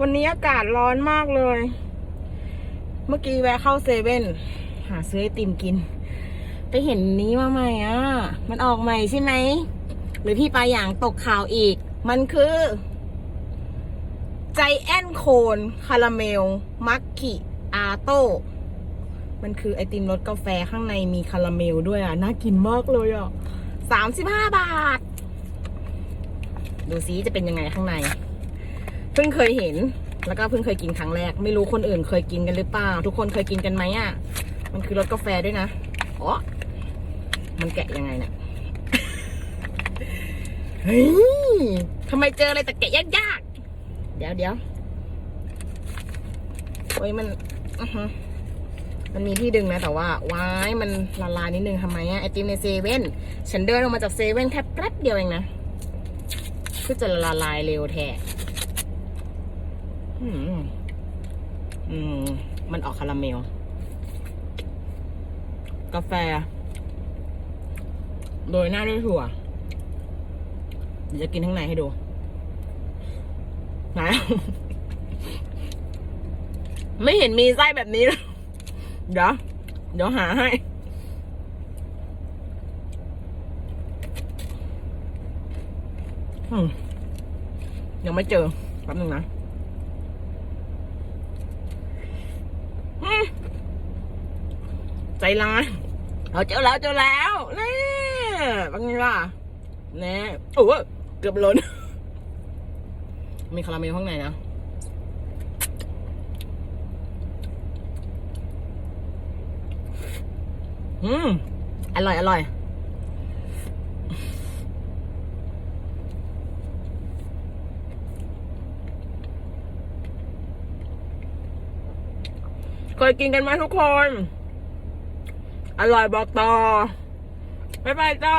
วันนี้อากาศร้อนมากเลย เมื่อกี้แวะเข้าเซเว่นหาซื้อไอติมกิน ไปเห็นนี้มาใหม่อะ มันออกใหม่ใช่ไหม หรือพี่ปลาอย่างตกข่าวอีก มันคือ ใจแอนโคนคาราเมล มักคิอาโต้มันคือไอติมรสกาแฟข้างในมีคาราเมลด้วยอะ น่ากินมากเลยอะสามสิบห้าบาท ดูซิจะเป็นยังไงข้างใน เพิ่งเคยเห็น แล้วก็เพิ่งเคยกินครั้งแรก ไม่รู้คนอื่นเคยกินกันหรือเปล่า ทุกคนเคยกินกันไหมอะ มันคือรสกาแฟด้วยนะอ๋อมันแกะยังไงเนี่ยเฮ้ยทำไมเจออะไรแต่แกะยากๆ เดี๋ยวเดี๋ยวโอ้ยมันอือหือมันมีที่ดึงนะแต่ว่าว้ายมันละลายนิดนึงทำไมอะไอติมในเซเว่นฉันเดินออกมาจากเซเว่นแค่แป๊บเดียวเองนะคือจะละลายเร็วแท้ อืมอืม มันออกคาราเมล กาแฟ โดยหน้าด้วยถั่วเดี๋ยวจะกินข้างในให้ดูไหนไม่เห็นมีไส้แบบนี้เลยเดี๋ยว เดี๋ยวหาให้ ยังไม่เจอแป๊บนึงนะอืม ใจร้ายเราเจอแล้วเจอแล้วนี่เป็นไงล่ะแน่โอ้โหเกือบล้น มีคาราเมลข้างในนะอืม อร่อย อร่อย เคยกินกันไหมทุกคน อร่อยบอกต่อบ๊ายบายจ้า